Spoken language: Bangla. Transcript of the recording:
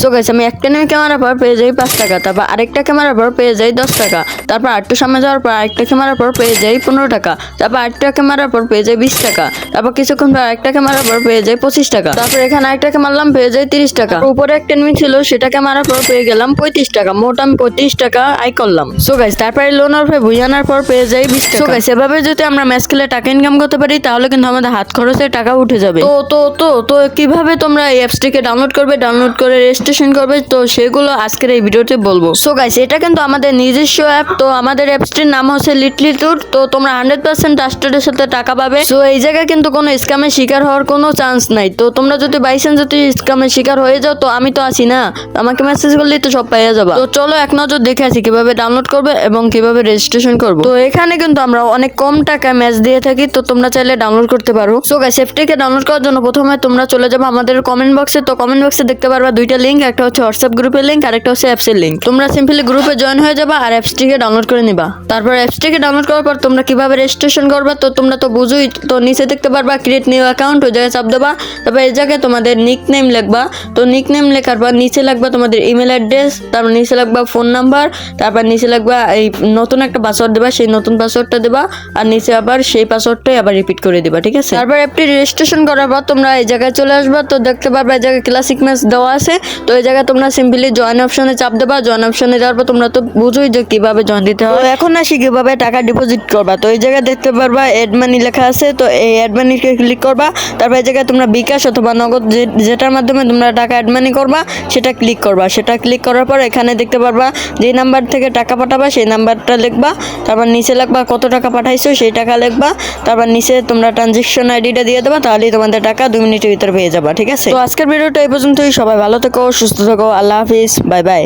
সো গাইস আমি একটা নেমে ক্যামেরা পর পেয়ে যাই পাঁচ টাকা তারপর আরেকটা ক্যামেরার পর পেয়ে যাই দশ টাকা তারপর আরেকটু সামনে যাওয়ার পর আরেকটা ক্যামেরার পর পেয়ে যাই পনেরো টাকা তারপর আরেকটা ক্যামেরার পর পেয়ে যাই বিশ টাকা তারপর কিছুক্ষণ পর আরেকটা ক্যামেরার পর পেয়ে যাই পঁচিশ টাকা তারপর এখানে আরেকটাকে মারলাম পেয়ে যাই তিরিশ টাকা উপরে একটা নেমে ছিল সেটাকে মারার পর পেয়ে গেলাম পঁয়ত্রিশ টাকা মোট আমি পঁয়ত্রিশ টাকা আয় করলাম। সো গাইস তারপরে লোনার পর বুঝানোর পর পেয়ে যাই বিশ টাকা। সো গাইস এভাবে যদি আমরা ম্যাচ খেলে টাকা ইনকাম করতে পারি তাহলে কিন্তু আমাদের হাত খরচের টাকা উঠে যাবে। তো তো তো তো কীভাবে তোমরা এই অ্যাপসটিকে ডাউনলোড করবে? ডাউনলোড করে রেজিস্ট্রেশন করবে, তো সেগুলো আজকের এই ভিডিওতে বলব। সো গাইস এটা কিন্তু আমাদের নিজস্ব অ্যাপ তো আমাদের অ্যাপসটির নাম হচ্ছে লিটলি টুর তো তোমরা হান্ড্রেড পার্সেন্ট ট্রাস্টেডের সাথে টাকা পাবে। তো এই জায়গায় কিন্তু কোনো স্ক্যামের শিকার হওয়ার কোনো চান্স নাই। তো তোমরা যদি বাই চান্স যদি স্ক্যামের শিকার হয়ে যাও, তো আমি তো আছি না। আমাকে মেসেজ করলেই তো সব পাইয়া যাবা। তো চলো এক নজর দেখে আসি কীভাবে ডাউনলোড করবে এবং কীভাবে রেজিস্ট্রেশন করব। তো এখানে কিন্তু আমরা অনেক কম টাকায় ম্যাচ দিয়ে থাকি, তো তোমরা চাইলে ডাউনলোড করতে পারো। সো গাইস সেফটিকে ডাউনলোড করার জন্য প্রথমে তোমরা চলে যাবে আমাদের কমেন্ট বক্সে তো কমেন্ট বক্সে দেখতে পারবা দুইটা লিঙ্ক একটা হচ্ছে হোয়াটসঅ্যাপ গ্রুপের লিঙ্ক আর একটা হচ্ছে অ্যাপসের লিঙ্ক তোমরা সিম্পলি গ্রুপে জয়েন হয়ে যাবা আর অ্যাপসটিকে ডাউনলোড করে নিবা। তারপর অ্যাপসটিকে ডাউনলোড করার পর তোমরা কীভাবে রেজিস্ট্রেশন করবা, তো তোমরা তো বুঝোই, তো নিচে দেখতে পারবা ক্রিয়েট নিউ অ্যাকাউন্ট ওই জায়গায় চাপ দেবা। তারপর এই জায়গায় তোমাদের নিক নেম লিখবা। তো নিক নেম লেখার পর নিচে লাগবা তোমাদের ইমেল অ্যাড্রেস তারপর নিচে লাগবা ফোন নাম্বার তারপর নিচে লাগবা এই নতুন একটা পাসওয়ার্ড দেবা, সেই নতুন পাসওয়ার্ডটা দেবা, আর নিচে আবার সেই পাসওয়ার্ডটাই আবার রিপিট করে দিবা, ঠিক আছে? তারপর অ্যাপটি রেজিস্ট্রেশন করার পর তোমরা এই জায়গায় চলে আসবা, তো দেখতে পারবা এই জায়গায় ক্লাসিক ম্যাচ দেওয়া আছে। তো এই জায়গায় তোমরা সিম্পলি জয়েন অপশনে চাপ দেবা জয়েন অপশনে যাওয়ার পর তোমরা তো বুঝোই যে কীভাবে জয়েন দিতে হয়। তো এখন আসি কীভাবে টাকা ডিপোজিট করবা। তো এই জায়গায় দেখতে পারবা এড মানি লেখা আছে তো এই অ্যাড মানিকে ক্লিক করবা। তারপর এই জায়গায় তোমরা বিকাশ অথবা নগদ যে- যেটার মাধ্যমে তোমরা টাকা অ্যাড মানি করবা সেটা ক্লিক করবা। সেটা ক্লিক করার পর এখানে দেখতে পারবা যে নাম্বার থেকে টাকা পাঠাবা সেই নাম্বারটা লিখবা। তারপর নিচে লিখবা কত টাকা পাঠাইছো সেই টাকা লিখবা। তারপর নিচে তোমরা ট্রানজেকশন আইডিটা দিয়ে দেবা তাহলেই তোমাদের টাকা দুই মিনিটের ভিতরে পেয়ে যাবা ঠিক আছে? তো আজকের ভিডিওটা এই পর্যন্তই। সবাই ভালো থেকো সুস্থ থাকো আল্লাহ হাফিজ বাই বাই।